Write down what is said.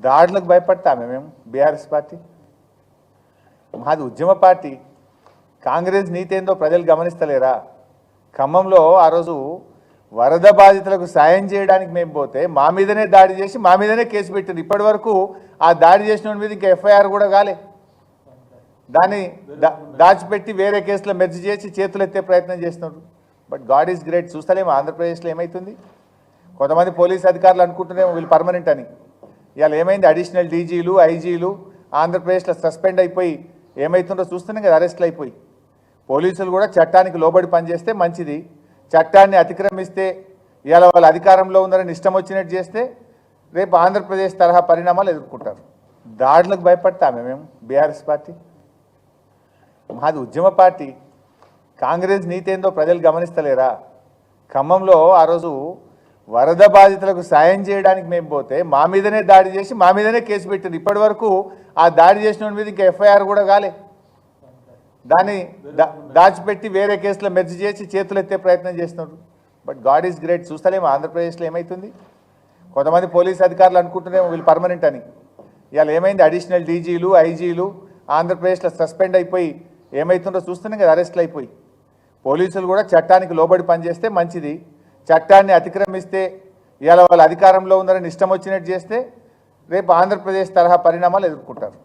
దాడులకు భయపడతామే మేము? BRS party? మాది ఉద్యమ పార్టీ. కాంగ్రెస్ నీతి ఏందో ప్రజలు గమనిస్తలేరా? ఖమ్మంలో ఆ రోజు వరద బాధితులకు సాయం చేయడానికి మేము పోతే మా మీదనే దాడి చేసి మా మీదనే కేసు పెట్టింది ఇప్పటి వరకు ఆ దాడి చేసిన వాడి మీద ఇంకా ఎఫ్ఐఆర్ కూడా కాలే. దాన్ని దా- దాచిపెట్టి వేరే కేసులో మెర్జ్ చేసి చేతులు ఎత్తే ప్రయత్నం చేస్తున్నారు. But God is great. చూస్తలేము. ఆంధ్రప్రదేశ్లో ఏమవుతుంది కొంతమంది పోలీస్ అధికారులు అనుకుంటున్నాము వీళ్ళు పర్మనెంట్ అని. ఇవాళ ఏమైంది? అడిషనల్ డీజీలు ఐజీలు ఆంధ్రప్రదేశ్లో సస్పెండ్ అయిపోయి ఏమవుతుందో చూస్తున్నాం కదా అరెస్ట్లు అయిపోయి. పోలీసులు కూడా చట్టానికి లోబడి పనిచేస్తే మంచిది. చట్టాన్ని అతిక్రమిస్తే ఇవాళ వాళ్ళు అధికారంలో ఉన్నారని ఇష్టం వచ్చినట్టు చేస్తే రేపు ఆంధ్రప్రదేశ్ తరహా పరిణామాలు ఎదుర్కొంటారు. దాడులకు భయపడతామే మేము బీఆర్ఎస్ పార్టీ. మాది ఉద్యమ పార్టీ. కాంగ్రెస్ నీతి ఏందో ప్రజలు గమనిస్తలేరా? ఖమ్మంలో ఆ రోజు వరద బాధితులకు సాయం చేయడానికి మేము పోతే మా మీదనే దాడి చేసి మా మీదనే కేసు పెట్టింది ఇప్పటి వరకు ఆ దాడి చేసిన మీద ఇంకా ఎఫ్ఐఆర్ కూడా కాలే. దాన్ని దా- దాచిపెట్టి వేరే కేసులో మెర్జ్ చేసి చేతులు ఎత్తే ప్రయత్నం చేస్తున్నారు. But God is great. చూస్తలేము. ఆంధ్రప్రదేశ్లో ఏమవుతుంది కొంతమంది పోలీస్ అధికారులు అనుకుంటున్నారేమో వీళ్ళు పర్మనెంట్ అని. ఇవాళ ఏమైంది? అడిషనల్ డీజీలు ఐజీలు ఆంధ్రప్రదేశ్లో సస్పెండ్ అయిపోయి ఏమవుతుందో చూస్తున్నాం కదా అరెస్ట్లు అయిపోయి. పోలీసులు కూడా చట్టానికి లోబడి పనిచేస్తే మంచిది. చట్టాన్ని అతిక్రమిస్తే ఇవాళ వాళ్ళు అధికారంలో ఉన్నారని ఇష్టం వచ్చినట్టు చేస్తే రేపు ఆంధ్రప్రదేశ్ తరహా పరిణామాలు ఎదుర్కొంటారు.